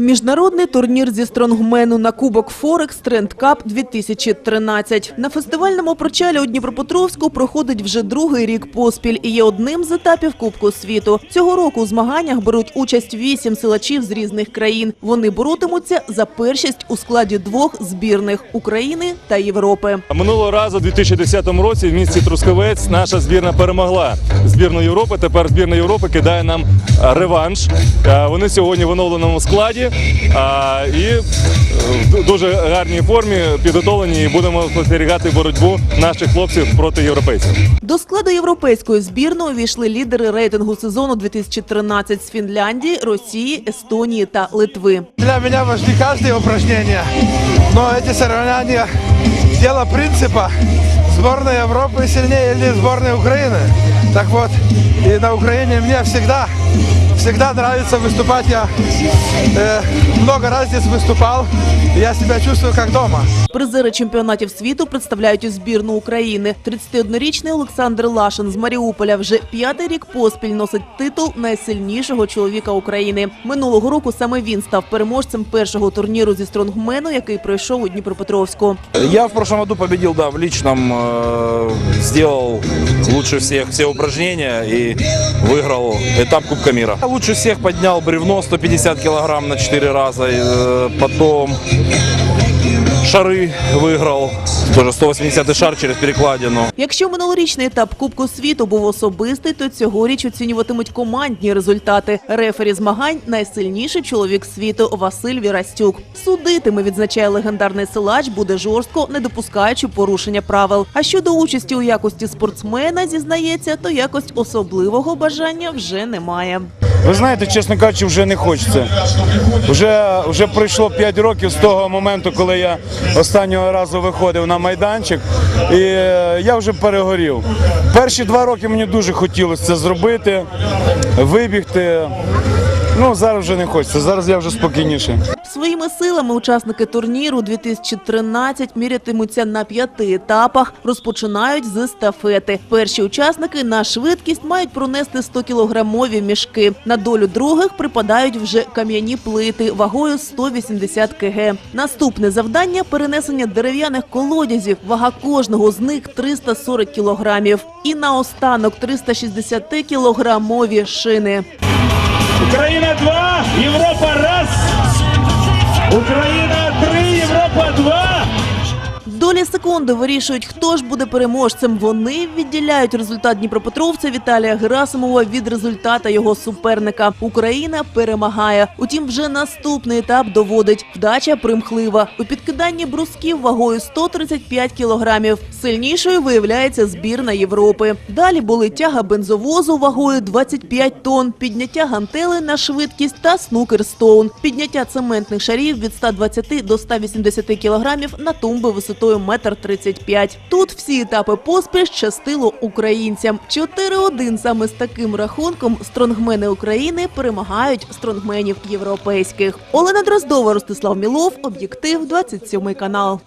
Міжнародний турнір зі стронгмену на Кубок Форекс Тренд Кап 2013. На фестивальному причалі у Дніпропетровську проходить вже другий рік поспіль і є одним з етапів Кубку світу. Цього року у змаганнях беруть участь вісім силачів з різних країн. Вони боротимуться за першість у складі двох збірних України та Європи. Минулого разу, у 2010 році, в місті Трускавець наша збірна перемогла збірну Європи. Тепер збірна Європи кидає нам реванш. Вони сьогодні в оновленому складі а, і е, в ду- дуже гарній формі підготовлені і будемо спостерігати боротьбу наших хлопців проти європейців. До складу європейської збірної увійшли лідери рейтингу сезону 2013 з Фінляндії, Росії, Естонії та Литви. Для меня важны каждое упражнение, но эти соревнования – дело принципа. Сборная Европы сильнее или сборная Украины. Так вот, и на Украине мне всегда, всегда нравится выступать. Я э, много раз здесь выступал, и я себя чувствую как дома. Призери чемпіонатів світу представляють і збірну України. 31-річний Олександр Лашин з Маріуполя вже п'ятий рік поспіль носить титул найсильнішого чоловіка України. Минулого року саме він став переможцем першого турніру зі стронгмену, який пройшов у Дніпропетровську. Я в прошлом году победил, да, в личном, э, сделал лучше всех все упражнения и выиграл этап Кубка мира. Лучше всех поднял бревно 150 килограмм на 4 раза, э, потом шары выиграл, тоже 180 шар через перекладину. Якщо минулорічний етап Кубку світу був особистий, то цьогоріч оцінюватимуть командні результати. Рефері змагань найсильніший чоловік світу Василь Вірастюк. Судитиме, відзначає легендарний силач, буде жорстко, не допускаючи порушення правил. А щодо участі у якості спортсмена, зізнається, то якось особливого бажання вже немає. Ви знаєте, чесно кажучи, вже не хочеться. Вже, вже пройшло 5 років з того моменту, коли я останнього разу виходив на майданчик, і е, я вже перегорів. Перші два роки мені дуже хотілося це зробити, вибігти. Ну, зараз вже не хочеться, зараз я вже спокійніше. Своїми силами учасники турніру 2013 мірятимуться на п'яти етапах. Розпочинають з естафети. Перші учасники на швидкість мають пронести 100-кілограмові мішки. На долю других припадають вже кам'яні плити вагою 180 кг. Наступне завдання перенесення дерев'яних колодязів. Вага кожного з них 340 кілограмів. І наостанок 360-кілограмові шини. Україна 2, Європа раз. Україна 3, Європа 2. Секунди вирішують, хто ж буде переможцем. Вони відділяють результат Дніпропетровця Віталія Герасимова від результата його суперника. Україна перемагає. Утім, вже наступний етап доводить вдача примхлива. У підкиданні брусків вагою 135 кілограмів. Сильнішою виявляється збірна Європи. Далі були тяга бензовозу вагою 25 тонн, підняття гантели на швидкість та снукер стоун, підняття цементних шарів від 120 до 180 кілограмів на тумби висотою метр 35. Тут всі етапи поспіль щастило українцям. 4-1 саме з таким рахунком стронгмени України перемагають стронгменів європейських. Олена Дроздова, Ростислав Мілов, об'єктив 27 канал.